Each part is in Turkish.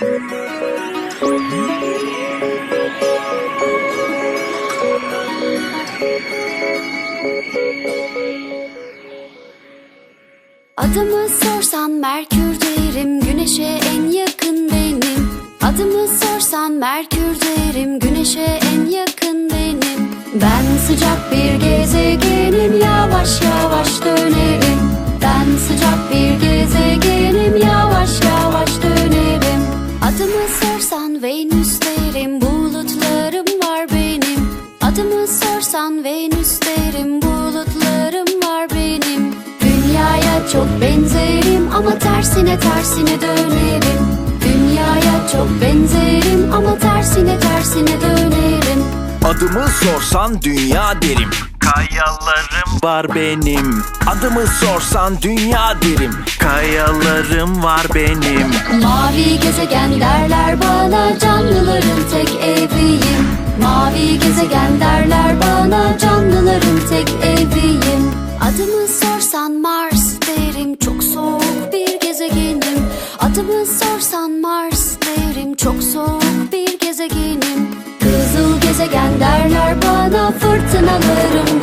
Adımı sorsan Merkür derim Güneşe en yakın benim. Adımı sorsan Merkür derim Güneşe en yakın benim. Ben sıcak bir gezegenim Adımı sorsan Venüs derim Bulutlarım var benim. Dünyaya çok benzerim ama tersine tersine dönerim. Dünyaya çok benzerim ama tersine tersine dönerim. Adımı sorsan dünya derim Kayalarım var benim. Adımı sorsan dünya derim. Kayalarım var benim. Mavi gezegen derler bana canlıların tek eviyim. Mavi gezegen derler bana canlıların tek eviyim. Adımı sorsan Mars derim çok soğuk bir gezegenim. Adımı sorsan Mars derim çok soğuk bir gezegenim. Kızıl gezegen derler bana fırtınalarım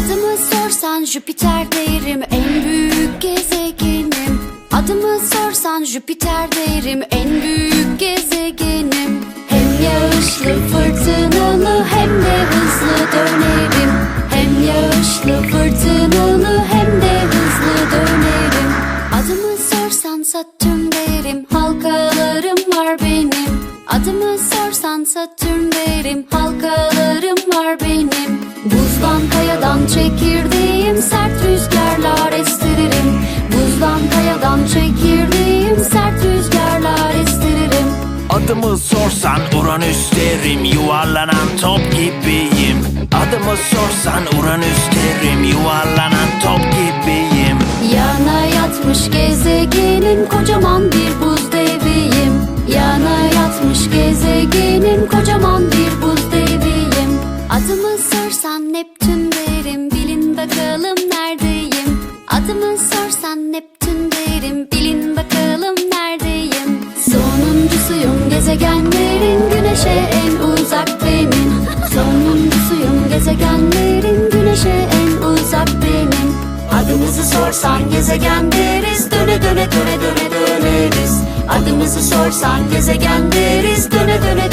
Adımı sorsan Jüpiter derim en büyük gezegenim. Adımı sorsan Jüpiter derim en büyük gezegenim. Hem yağışlı fırtınalı hem de hızlı dönerim. Hem yağışlı fırtınalı hem de hızlı dönerim. Adımı sorsan Satürn derim halkalarım var benim. Adımı sorsan Satürn derim halkalarım çekirdeğim sert rüzgarlar estiririm. Buzdan kayadan çekirdeğim sert rüzgarlar estiririm. Adımı sorsan Uranüs derim Yuvarlanan top gibiyim. Adımı sorsan Uranüs derim Yuvarlanan top gibiyim. Yana yatmış gezegenin kocaman bir buz deviyim. Yana yatmış gezegenin kocaman bir buz deviyim. Adımı sorsan Neptün Adımı sorsan Neptün derim. Bilin bakalım neredeyim? Sonuncusuyum gezegenlerin güneşe en uzak benim. Sonuncusuyum gezegenlerin güneşe en uzak benim. Adımızı sorsan gezegen deriz Döne döne döne döne döneriz. Adımızı sorsan gezegen deriz Döne döne